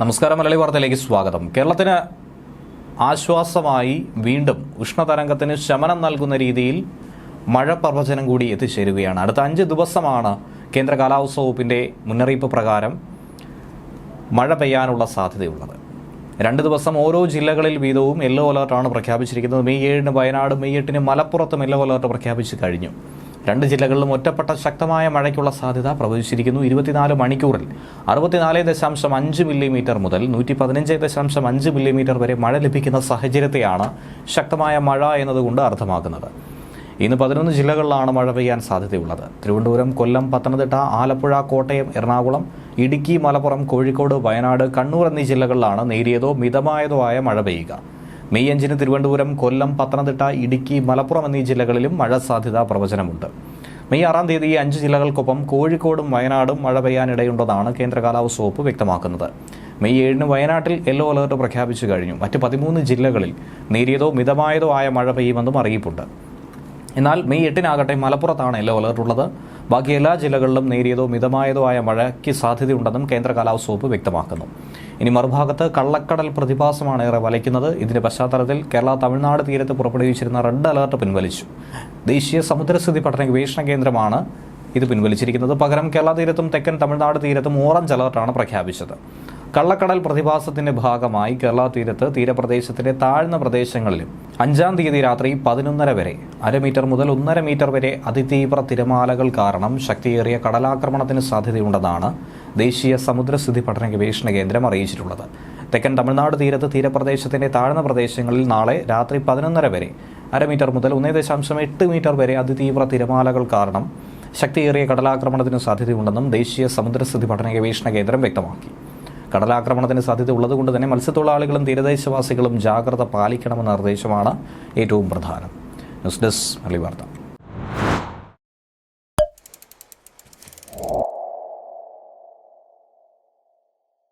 നമസ്കാരം മലയാളി വാർത്തയിലേക്ക് സ്വാഗതം. കേരളത്തിന് ആശ്വാസമായി വീണ്ടും ഉഷ്ണതരംഗത്തിന് ശമനം നൽകുന്ന രീതിയിൽ മഴ പ്രവചനം കൂടി എത്തിച്ചേരുകയാണ്. അടുത്ത അഞ്ച് ദിവസമാണ് കേന്ദ്ര കാലാവസ്ഥ വകുപ്പിന്റെ മുന്നറിയിപ്പ് പ്രകാരം മഴ പെയ്യാനുള്ള സാധ്യതയുള്ളത്. രണ്ട് ദിവസം ഓരോ ജില്ലകളിൽ വീതവും യെല്ലോ അലർട്ടാണ് പ്രഖ്യാപിച്ചിരിക്കുന്നത്. മെയ് ഏഴിന് വയനാട് മെയ് എട്ടിന് മലപ്പുറത്തും യെല്ലോ അലർട്ട് പ്രഖ്യാപിച്ചു കഴിഞ്ഞു. രണ്ട് ജില്ലകളിലും ഒറ്റപ്പെട്ട ശക്തമായ മഴയ്ക്കുള്ള സാധ്യത പ്രവചിച്ചിരിക്കുന്നു. ഇരുപത്തിനാല് മണിക്കൂറിൽ അറുപത്തിനാല് ദശാംശം അഞ്ച് മില്ലിമീറ്റർ മുതൽ നൂറ്റി പതിനഞ്ച് ദശാംശം അഞ്ച് മില്ലിമീറ്റർ വരെ മഴ ലഭിക്കുന്ന സാഹചര്യത്തെയാണ് ശക്തമായ മഴ എന്നതുകൊണ്ട് അർത്ഥമാക്കുന്നത്. ഇന്ന് പതിനൊന്ന് ജില്ലകളിലാണ് മഴ പെയ്യാൻ സാധ്യതയുള്ളത്. തിരുവനന്തപുരം കൊല്ലം പത്തനംതിട്ട ആലപ്പുഴ കോട്ടയം എറണാകുളം ഇടുക്കി മലപ്പുറം കോഴിക്കോട് വയനാട് കണ്ണൂർ എന്നീ ജില്ലകളിലാണ് നേരിയതോ മിതമായതോ ആയ മഴ പെയ്യുക. മെയ് അഞ്ചിന് തിരുവനന്തപുരം കൊല്ലം പത്തനംതിട്ട ഇടുക്കി മലപ്പുറം എന്നീ ജില്ലകളിലും മഴ സാധ്യതാ പ്രവചനമുണ്ട്. മെയ് ആറാം തീയതി അഞ്ച് ജില്ലകൾക്കൊപ്പം കോഴിക്കോടും വയനാടും മഴ പെയ്യാനിടയുണ്ടെന്നാണ് കേന്ദ്ര കാലാവസ്ഥ വകുപ്പ് വ്യക്തമാക്കുന്നത്. മെയ് ഏഴിന് വയനാട്ടിൽ യെല്ലോ അലേർട്ട് പ്രഖ്യാപിച്ചു കഴിഞ്ഞു. മറ്റ് പതിമൂന്ന് ജില്ലകളിൽ നേരിയതോ മിതമായതോ ആയ മഴ പെയ്യുമെന്നും അറിയിപ്പുണ്ട്. എന്നാൽ മെയ് എട്ടിനാകട്ടെ മലപ്പുറത്താണ് യെല്ലോ അലേർട്ട് ഉള്ളത്. ബാക്കി എല്ലാ ജില്ലകളിലും നേരിയതോ മിതമായതോ ആയ മഴയ്ക്ക് സാധ്യതയുണ്ടെന്നും കേന്ദ്ര കാലാവസ്ഥ വകുപ്പ് വ്യക്തമാക്കുന്നു. ഇനി മറുഭാഗത്ത് കള്ളക്കടൽ പ്രതിഭാസമാണ് ഏറെ വലയ്ക്കുന്നത്. ഇതിന്റെ പശ്ചാത്തലത്തിൽ കേരള തമിഴ്നാട് തീരത്ത് പുറപ്പെടുവിച്ചിരുന്ന റെഡ് അലർട്ട് പിൻവലിച്ചു. ദേശീയ സമുദ്രസ്ഥിതി പഠന ഗവേഷണ കേന്ദ്രമാണ് ഇത് പിൻവലിച്ചിരിക്കുന്നത്. പകരം കേരള തീരത്തും തെക്കൻ തമിഴ്നാട് തീരത്തും ഓറഞ്ച് അലർട്ടാണ് പ്രഖ്യാപിച്ചത്. കള്ളക്കടൽ പ്രതിഭാസത്തിന്റെ ഭാഗമായി കേരള തീരത്ത് തീരപ്രദേശത്തിന്റെ താഴ്ന്ന പ്രദേശങ്ങളിലും അഞ്ചാം തീയതി രാത്രി പതിനൊന്നര വരെ അര മീറ്റർ മുതൽ ഒന്നര മീറ്റർ വരെ അതിതീവ്ര തിരമാലകൾ കാരണം ശക്തിയേറിയ കടലാക്രമണത്തിന് സാധ്യതയുണ്ടെന്നാണ് ദേശീയ സമുദ്രസ്ഥിതി പഠന ഗവേഷണ കേന്ദ്രം അറിയിച്ചിട്ടുള്ളത്. തെക്കൻ തമിഴ്നാട് തീരത്ത് തീരപ്രദേശത്തിന്റെ താഴ്ന്ന പ്രദേശങ്ങളിൽ നാളെ രാത്രി പതിനൊന്നര വരെ അര മീറ്റർ മുതൽ ഒന്നേ ദശാംശം എട്ട് മീറ്റർ വരെ അതിതീവ്ര തിരമാലകൾ കാരണം ശക്തിയേറിയ കടലാക്രമണത്തിന് സാധ്യതയുണ്ടെന്നും ദേശീയ സമുദ്രസ്ഥിതി പഠന ഗവേഷണ കേന്ദ്രം വ്യക്തമാക്കി. കടലാക്രമണത്തിന് സാധ്യത ഉള്ളതുകൊണ്ട് തന്നെ മത്സ്യത്തൊഴിലാളികളും തീരദേശവാസികളും ജാഗ്രത പാലിക്കണമെന്ന നിർദ്ദേശമാണ് ഏറ്റവും പ്രധാനം. ന്യൂസ് ഡെസ്ക് വാർത്ത